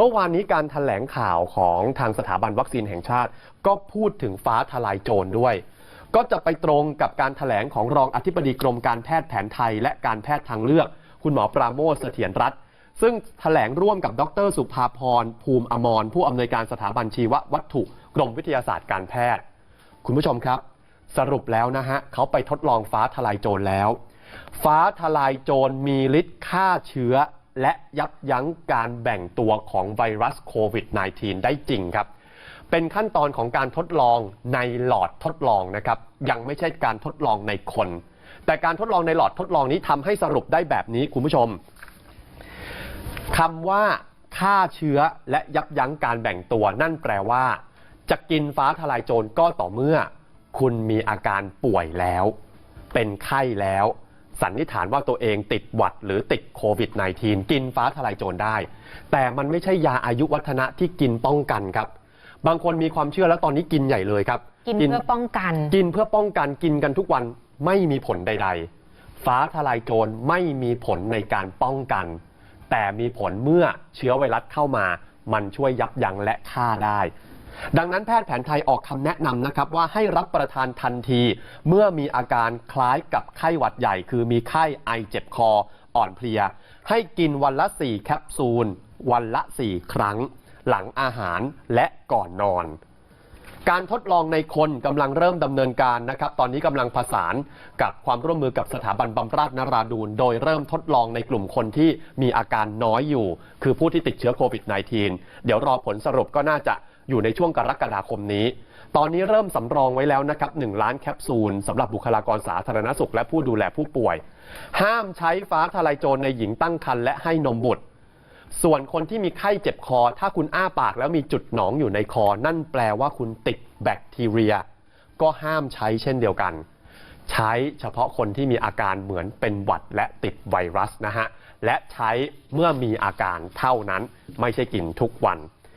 เมื่อวานนี้การถแถลงข่าวของทางสถาบันวัคซีนแห่งชาติ ก็พูดถึงฟ้าทลายโจรด้วย ก็จะไปตรงกับการถแถลงของรองอธิบดีกรมการแพทย์แผนไทย และการแพทย์ทางเลือก คุณหมอปราโมทเสถียรรัตน์ซึ่งถแถลงร่วมกับดรสุภาพรภูมิอมรผู้อำนวยการสถาบันชีววัตถุกรมวิทยาศาสตร์การแพทย์ คุณผู้ชมครับ สรุปแล้วนะฮะเขาไปทดลองฟ้าทลายโจรแล้ว ฟ้าทลายโจรมีฤทธิ์ฆ่าเชื้อ และยับยั้งการแบ่งตัวของไวรัสโควิด -19 ได้จริงครับ เป็นขั้นตอนของการทดลองในหลอดทดลองนะครับ ยังไม่ใช่การทดลองในคน แต่การทดลองในหลอดทดลองนี้ทำให้สรุปได้แบบนี้คุณผู้ชมคำว่าฆ่าเชื้อและยับยั้งการแบ่งตัว นั่นแปลว่า จะกินฟ้าทลายโจรก็ต่อเมื่อ คุณมีอาการป่วยแล้ว เป็นไข้แล้ว สันนิษฐานว่าตัวเองติดหวัดหรือติดโควิด -19 กินฟ้าทลายโจรได้ แต่มันไม่ใช่ยาอายุวัฒนะที่กินป้องกันครับ บางคนมีความเชื่อแล้วตอนนี้กินใหญ่เลยครับ กินเพื่อป้องกัน กินเพื่อป้องกันกินกันทุกวันไม่มีผลใด ๆ ฟ้าทลายโจรไม่มีผลในการป้องกัน แต่มีผลเมื่อเชื้อไวรัสเข้ามา มันช่วยยับยั้งและฆ่าได้ ดังนั้นแพทย์แผนไทยออกคำแนะนำนะครับว่าให้รับประทานทันที เมื่อมีอาการคล้ายกับไข้หวัดใหญ่ คือมีไข้ไอเจ็บคออ่อนเพลีย ให้กินวันละ 4 แคปซูล วันละ 4 ครั้ง หลังอาหารและก่อนนอน การทดลองในคนกำลังเริ่มดำเนินการนะครับ ตอนนี้กำลังผสานกับความร่วมมือกับสถาบันบำราศนราดูน โดยเริ่มทดลองในกลุ่มคนที่มีอาการน้อยอยู่ คือผู้ที่ติดเชื้อโควิด -19 เดี๋ยวรอผลสรุปก็น่าจะ อยู่ในช่วงกรกฎาคมนี้ ตอนนี้เริ่มสำรองไว้แล้วนะครับ1ล้านแคปซูลสำหรับบุคลากรสาธารณสุขและผู้ดูแลผู้ป่วย ห้ามใช้ฟ้าทลายโจรในหญิงตั้งครรภ์และให้นมบุตร ส่วนคนที่มีไข้เจ็บคอ ถ้าคุณอ้าปากแล้วมีจุดหนองอยู่ในคอ นั่นแปลว่าคุณติดแบคทีเรีย ก็ห้ามใช้เช่นเดียวกัน ใช้เฉพาะคนที่มีอาการเหมือนเป็นหวัดและติดไวรัสนะฮะและใช้เมื่อมีอาการเท่านั้นไม่ใช่กินทุกวัน